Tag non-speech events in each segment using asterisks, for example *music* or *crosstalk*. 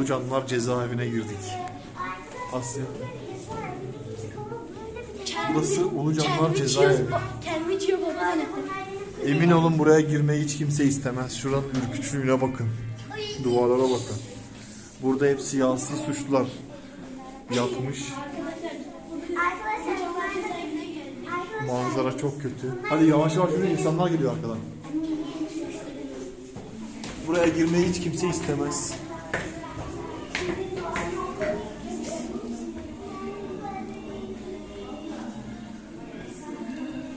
Ulucanlar cezaevine girdik. Asya. Burası Ulucanlar cezaevi. Kendi babaanne. Emin olun buraya girmeyi hiç kimse istemez. Şuranın ürkütücülüğüne bakın. Duvarlara bakın. Burada hep siyasi suçlular yatmış. Manzara çok kötü. Hadi yavaş yavaş yürüyün insanlar geliyor arkadan. Buraya girmeyi hiç kimse istemez.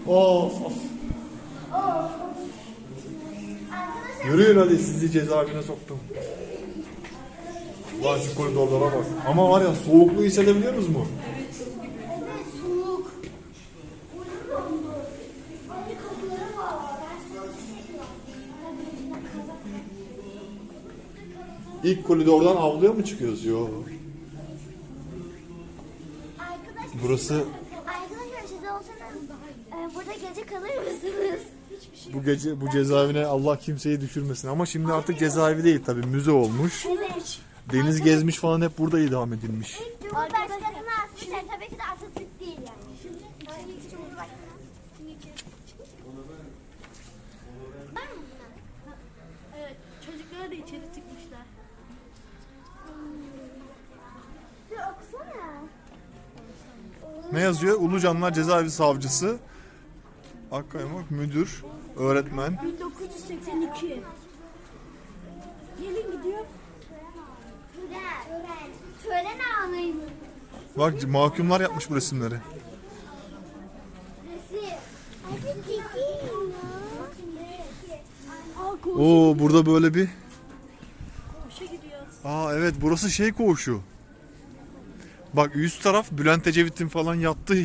Of of. Yürüyün hadi sizi cezaevine soktum. Lan şu koridorlara bak. Ama var ya soğukluğu hissedebiliyor musunuz mu? İlk koridordan avluya mı çıkıyoruz? Yok. Burası olsanız e, burada gece kalır mısınız? bu gece bu cezaevine Allah kimseyi düşürmesin. Ama şimdi artık cezaevi değil tabii müze olmuş. Evet. Deniz gezmiş falan hep burada idam edilmiş. Cumhurbaşkanı asmışlar tabii ki de Atatürk değil yani. Şimdi ilk Cumhurbaşkanı. Var mı bunlar? Evet. Çocuklar da içeri tıkmışlar. Bir okusana. Ne yazıyor? Ulucanlar Cezaevi Savcısı, Akkaymak Müdür, Öğretmen. 1982. Gelin gidiyor. Tören. Tören anıyım. Bak mahkumlar yapmış bu resimleri. Oo burada böyle bir koğuşa gidiyor. Aa evet burası şey koğuşu. Bak üst taraf Bülent Ecevit'in falan yattığı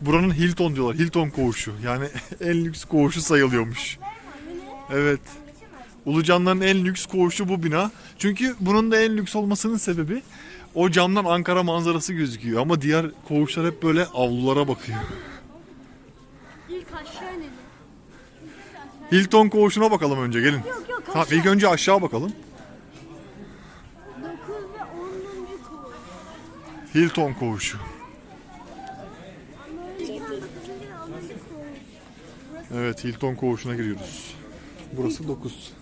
buranın Hilton diyorlar. Hilton koğuşu. Yani *laughs* en lüks koğuşu sayılıyormuş. Evet. Ulucanların en lüks koğuşu bu bina. Çünkü bunun da en lüks olmasının sebebi o camdan Ankara manzarası gözüküyor. Ama diğer koğuşlar hep böyle avlulara bakıyor. İlk aşağı inelim. Hilton koğuşuna bakalım önce gelin. Yok yok Tamam ilk önce aşağı bakalım. 9 ve 10. koğuş. Hilton koğuşu. Evet Hilton koğuşuna giriyoruz. Burası 9.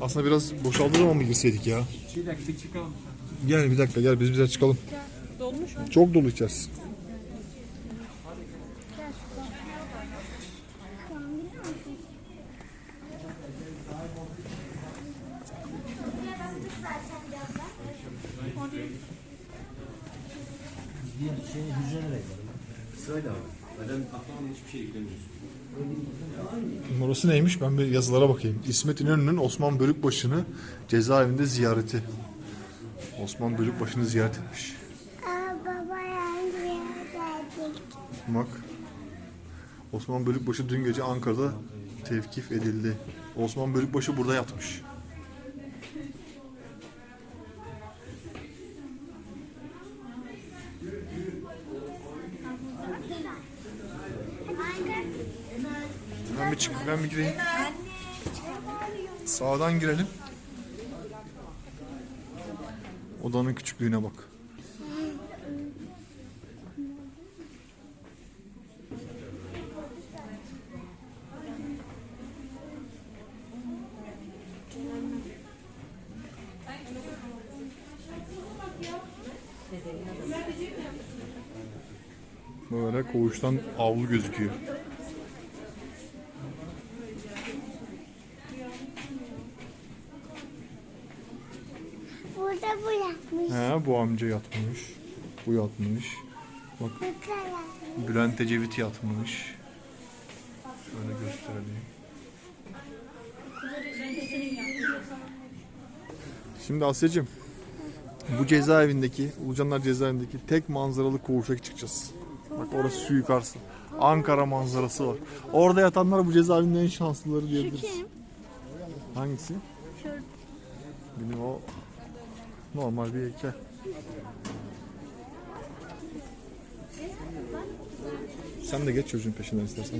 Aslında biraz boşaldığı zaman mı girseydik ya? Bir dakika çıkalım. Gel bir dakika gel biz bize çıkalım. Dolmuş mu? Çok dolu içerisi. Diğer şey hücrelere gidelim. Sırayla abi. Neden aklıma hiçbir şey yüklemiyorsun? Orası neymiş? Ben bir yazılara bakayım. İsmet İnönü'nün Osman Bölükbaşı'nı cezaevinde ziyareti. Osman Bölükbaşı'nı ziyaret etmiş. Aa, baba geldik. Bak. Osman Bölükbaşı dün gece Ankara'da tevkif edildi. Osman Bölükbaşı burada yatmış. Ben bir gireyim. Sağdan girelim. Odanın küçüklüğüne bak. Böyle koğuştan avlu gözüküyor. Burada bu yapmış. He bu amca yatmış. Bu yatmış. Bak. Bülent Ecevit yatmış. Şöyle gösterelim. Şimdi Asya'cığım bu cezaevindeki, Ulucanlar cezaevindeki tek manzaralı koğuşa çıkacağız. Bak orası şu yukarısı. Ankara manzarası var. Orada yatanlar bu cezaevinin en şanslıları diyebiliriz. kim? Hangisi? Şu Benim o normal bir heykel. Sen de geç çocuğun peşinden istersen.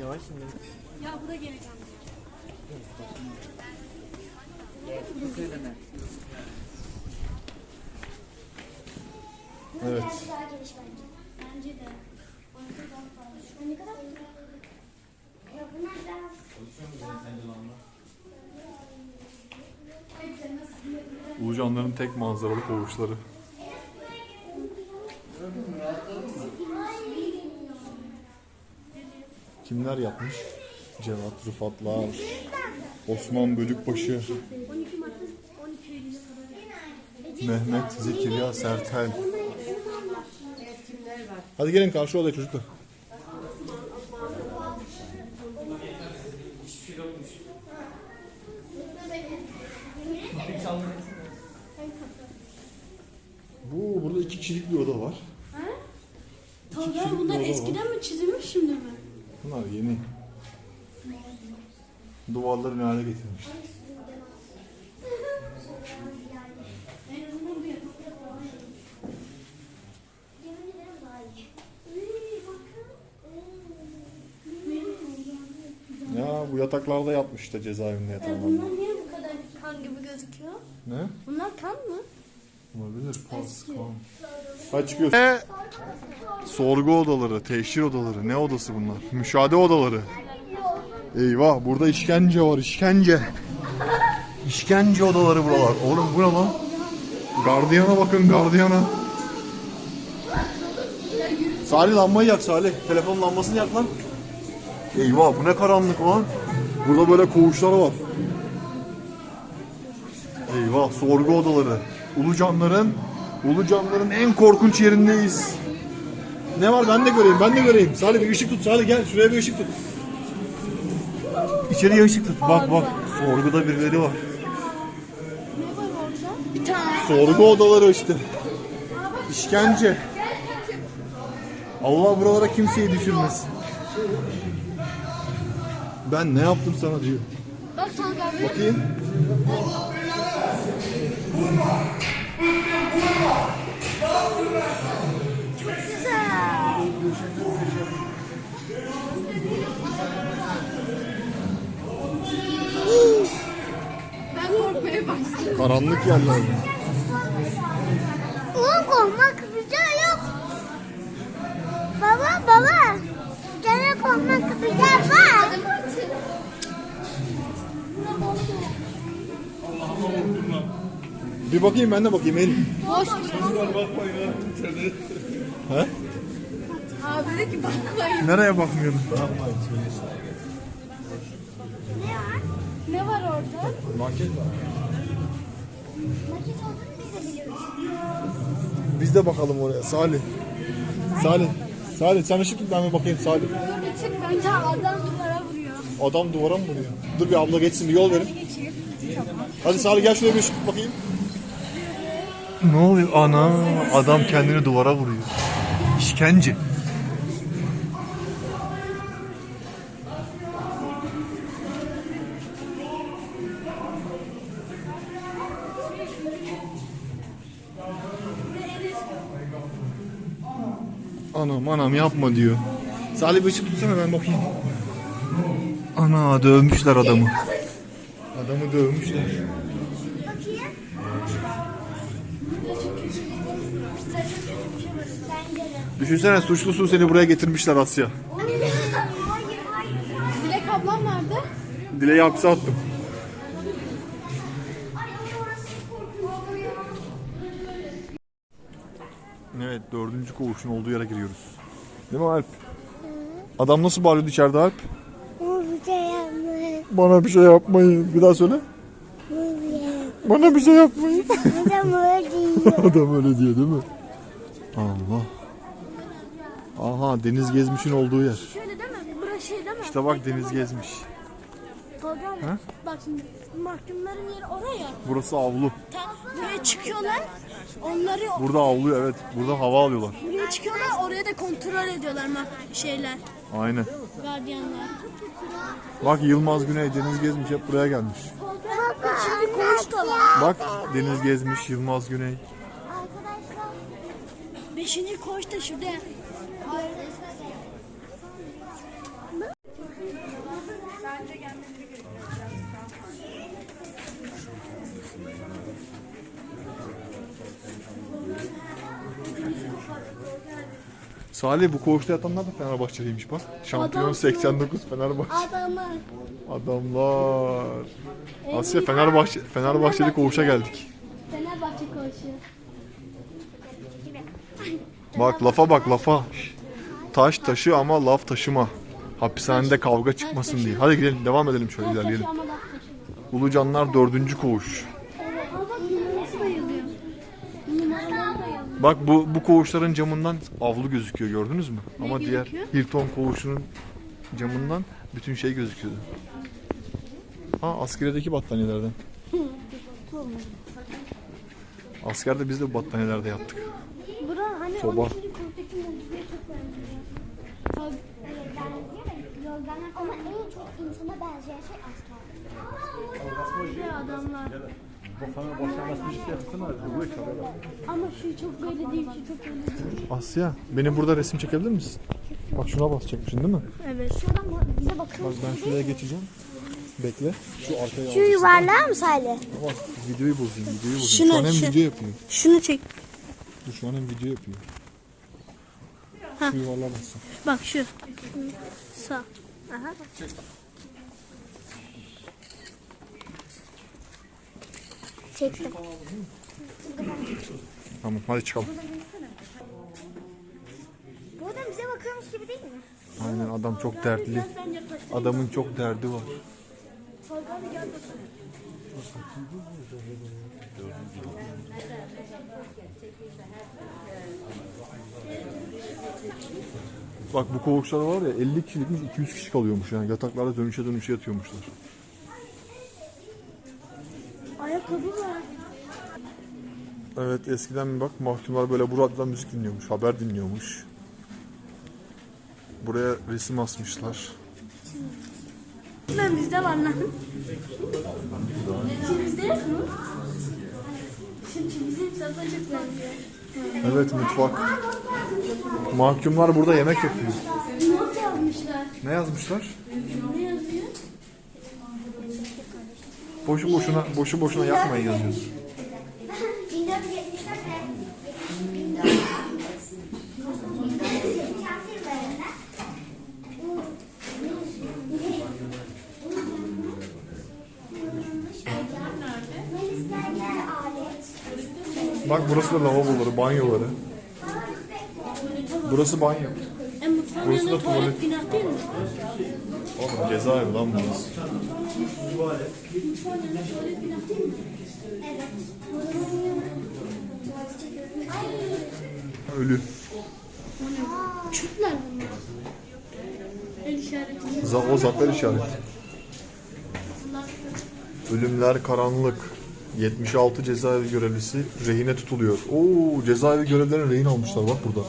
Yavaş şimdi. Ya bu da gereken. Evet. Bence. Bence de. Ne kadar? Ya bunlar daha... Ulucanların tek manzaralı koğuşları. Kimler yapmış? Cevat Rıfatlar, Osman Bölükbaşı, 12 Mart 12 Eylül. Mehmet Zekeriya Sertel. Hadi gelin karşı odaya çocuklar. Bu burada iki kişilik bir oda var. Tolga bunlar eskiden mi çizilmiş şimdi mi? Bunlar yeni. Duvarları ne hale getirmiş. Ya bu yataklarda yatmış işte cezaevinde yatanlar. Bunlar niye bu kadar kan gibi gözüküyor? Ne? Bunlar kan mı? Olabilir. Pas, kan. Hadi çıkıyoruz. E, sorgu odaları, teşhir odaları. Ne odası bunlar? Müşahede odaları. Eyvah burada işkence var işkence. İşkence odaları buralar. Oğlum bu ne lan? Gardiyana bakın gardiyana. Salih lambayı yak Salih. Telefonun lambasını yak lan. Eyvah bu ne karanlık lan. Burada böyle koğuşlar var. Eyvah sorgu odaları. Ulucanların Ulucanların en korkunç yerindeyiz. Ne var ben de göreyim ben de göreyim. Salih bir ışık tut Salih gel şuraya bir ışık tut. İçeriye ışık tut. Bak bak sorguda birileri var. Bir tane. Sorgu odaları işte. İşkence. Allah buralara kimseyi düşürmesin. Ben ne yaptım sana diyor. Bakayım. Karanlık yerler. Ulan korkmak güzel yok. Baba baba. Gene korkmak güzel var. Bir bakayım ben de bakayım Elif. Boş. He? Abi dedi ki bakmayın. Nereye bakmıyorum? Ne var orada? Market var. Maket olduğunu biz de biliyoruz. Biz de bakalım oraya. Salih. Salih. Salih sen ışık tut ben bir bakayım Salih. Dur bir çık bence adam duvara vuruyor. Adam duvara mı vuruyor? Dur bir abla geçsin bir yol verin. Geçeyim. Hadi Salih gel şuraya bir ışık tut bakayım. Ne oluyor? Ana adam kendini duvara vuruyor. İşkence. Anam anam yapma diyor. Salih bir ışık tutsana ben bakayım. Ana dövmüşler adamı. Adamı dövmüşler. Düşünsene suçlusun seni buraya getirmişler Asya. Dilek ablam nerede? Dileği hapse attım. Evet dördüncü koğuşun olduğu yere giriyoruz. Değil mi Alp? Adam nasıl bağırıyordu içeride Alp? Bu bir şey yapmayın. Bana bir şey yapmayın. Bir daha söyle. Şey Bana bir şey yapmayın. Adam öyle diyor. *laughs* Adam öyle diyor değil mi? Allah. Aha Deniz Gezmiş'in olduğu yer. Şöyle değil mi? Burası şey değil mi? İşte bak Deniz Gezmiş. Tolga abi. Ha? Bak şimdi mahkumların yeri oraya. Burası avlu. Buraya çıkıyorlar. Onları Burada avluyor evet. Burada hava alıyorlar. buraya çıkıyorlar. Oraya da kontrol ediyorlar mah şeyler. Aynen. Gardiyanlar. Bak Yılmaz Güney Deniz Gezmiş hep buraya gelmiş. Şimdi var. Bak Deniz Gezmiş Yılmaz Güney. Arkadaşlar. Beşinci koğuş da şurada. Sadece. Salih bu koğuşta yatanlar da Fenerbahçeliymiş bak. Şampiyon 89 Fenerbahçe. Adamı. Adamlar. Ee, Asya Fenerbahçe Fenerbahçeli koğuşa geldik. Fenerbahçe koşuyor. Bak lafa bak lafa. Şşş. Taş taşı ama laf taşıma. Hapishanede kavga çıkmasın diye. Hadi gidelim devam edelim şöyle ilerleyelim. Ulucanlar dördüncü koğuş. Bak bu bu koğuşların camından avlu gözüküyor gördünüz mü? Ama diğer gözüküyor? Hilton koğuşunun camından bütün şey gözüküyordu. Ha askeredeki battaniyelerden. Askerde biz de bu battaniyelerde yattık. Hani Soba. 12. kurttaki mucizeye çok benziyor. Tabii. Evet benziyor da yorganlar ama en çok insana benzeyen şey asker. Bir de adamlar. Ama şu çok böyle değil, şu çok böyle değil. Asya beni burada resim çekebilir misin? Bak şuna basacakmışsın değil mi? Evet. Şuradan bize bakıyor Bak ben şuraya geçeceğim. Bekle. Şu arkaya Şu yuvarlağı mı Salih? Bak videoyu bozayım, videoyu bozayım. Şunu şu an hem aç. video yapıyor. Şunu çek. Şu an hem video yapıyor. Ha. Şu yuvarlığa bassın. Bak şu. Sağ. Aha. Çektim. Tamam hadi çıkalım. Buradan bize bakıyormuş gibi değil mi? Aynen adam çok dertli. Adamın çok derdi var. Bak bu koğuşlar var ya 50 kişilikmiş 200 kişi kalıyormuş yani yataklarda dönüşe dönüşe yatıyormuşlar. Ayakkabı var. Evet eskiden bak mahkumlar böyle bu radyodan müzik dinliyormuş, haber dinliyormuş. Buraya resim asmışlar. Ben bizde var lan. Şimdi bizde yok mu? Şimdi bizim satacak bence. Evet mutfak. Mahkumlar burada yemek yapıyor. Not yazmışlar. Ne yazmışlar? Ne yazıyor? Boşu boşuna boşu boşuna yapmayın yazıyor. Bak burası da lavaboları, banyoları. Burası banyo. E mutfağın Burası da yanında tuvalet tuvalet. günah değil mi? Oğlum cezaevi lan burası. Mutfağın yanında tuvalet günah değil mi? Ölü. Çöpler bunlar. El işareti. Za o zafer işareti. Ölümler karanlık. 76 cezaevi görevlisi rehine tutuluyor. Oo cezaevi görevlilerini rehin almışlar bak burada.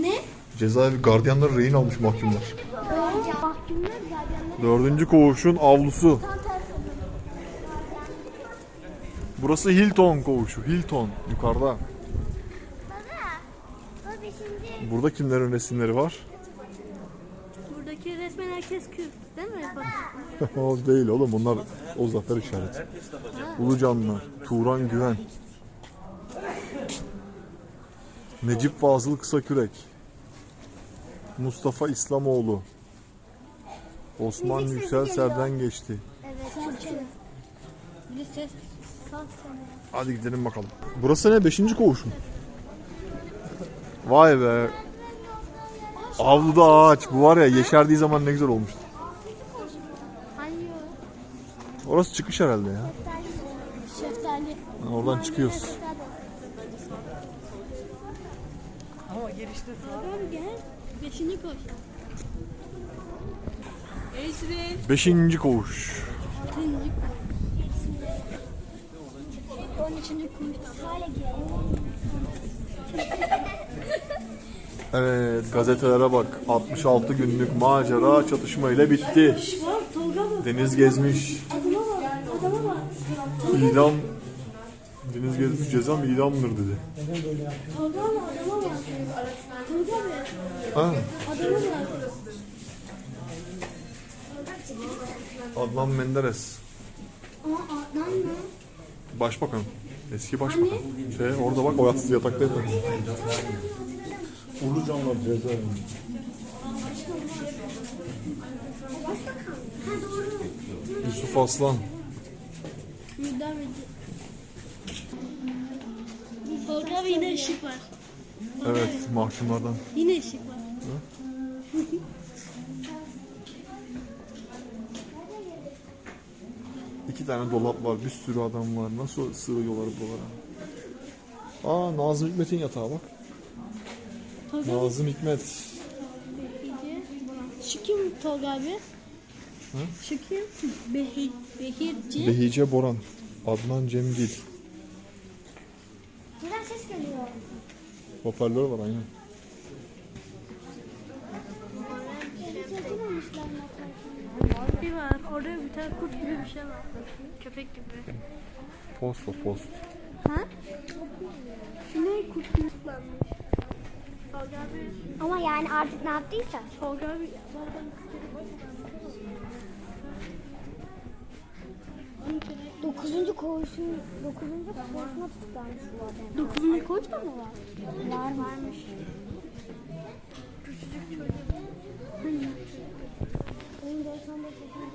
Ne? Cezaevi gardiyanları rehin almış mahkumlar. Dördüncü koğuşun avlusu. Burası Hilton koğuşu. Hilton yukarıda. Burada kimlerin resimleri var? Herkes Kürt. Değil mi? *laughs* O değil oğlum bunlar o zafer işareti. Ulucanlar, Turan Güven. Necip Fazıl Kısakürek. Mustafa İslamoğlu. Osman Müzik Yüksel. Serden geçti. Evet. Hadi gidelim bakalım. Burası ne? Beşinci koğuş mu? Vay be. Avluda ağaç. Bu var ya yeşerdiği zaman ne güzel olmuştu. Orası çıkış herhalde ya. Şeftali. Oradan çıkıyoruz. Tamam gel. Beşinci koş. Beşinci koğuş. Altıncı koş. On üçüncü koş. Hala giyelim. Evet gazetelere bak. 66 günlük macera çatışma ile bitti. Deniz gezmiş. İdam. Deniz gezmiş cezam idamdır dedi. Ha. Adnan Menderes. Başbakan. Eski başbakan. Şey orada bak o yatsız yatakta. Ulucanlar cezaevi. Ha doğru. Yusuf Aslan. Tolga abi yine ışık var. Evet mahkumlardan. Yine ışık var. *laughs* İki tane dolap var. Bir sürü adam var. Nasıl sığıyorlar buralara? Aa Nazım Hikmet'in yatağı bak. Nazım Hikmet. Behici. Şu kim Tolga abi? Şu kim? Behi, Behirci. Behice Boran. Adnan Cemgil. Buradan ses geliyor. Hoparlör var aynen. Bir var. Orada bir tane kurt gibi bir şey var. Köpek gibi. Post o post. Ha? Şu ne kurt gibi. Ama yani artık ne yaptıysa. Dokuzuncu koğuşun, dokuzuncu koğuşuna tutuklanmış bu adam. Dokuzuncu koç da mı var? Var varmış. Benim 95 yaşında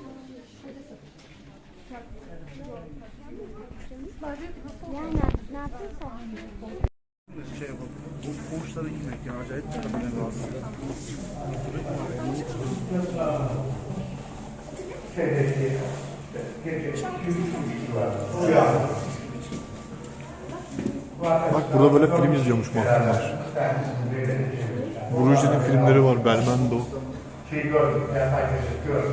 Yani ne yaptıysa. Şey yapalım. Bu koğuşlara gitmek ya acayip bir beni rahatsız. Bak burada böyle film izliyormuş mahkumlar. Bruges'in filmleri var. Şey gördük.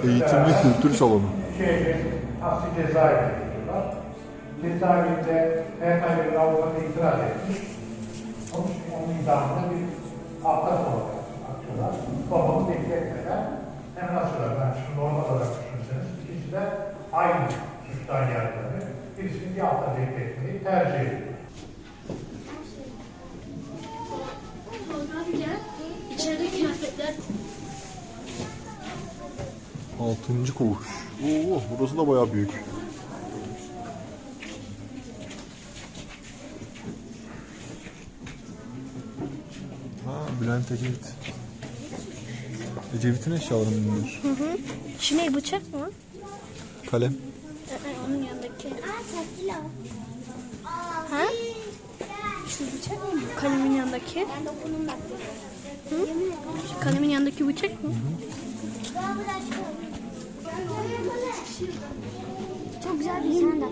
Eğitim ve kültür salonu. Asli cezaevi diyorlar. Cezaevinde beyefendinin avukatı itiraz etmiş. İçin onun idamına bir hafta sonra atıyorlar. Babamı bekletmeden hem nasıl ben şimdi normal olarak düşünürseniz ikisi de aynı suçtan yargılanıyor. Birisini bir hafta bekletmeyi tercih ediyor. İçeride kıyafetler. Altıncı koğuş. Oo, burası da bayağı büyük. Ha, Bülent Ecevit. Ecevit'in eşyaları mı bunlar? Şu ne bıçak mı? Kalem. Onun yanındaki. Aa çekil o. Ha? Şu bıçak mı? Kalemin yanındaki. Bak. Şu kalemin yanındaki bıçak mı? Çok güzel bir sen de.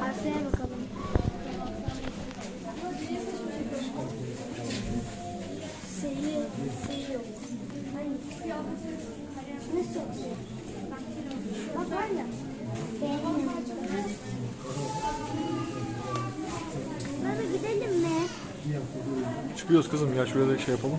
Harflere bakalım. Baba gidelim mi? Çıkıyoruz kızım ya şuraya da şey yapalım.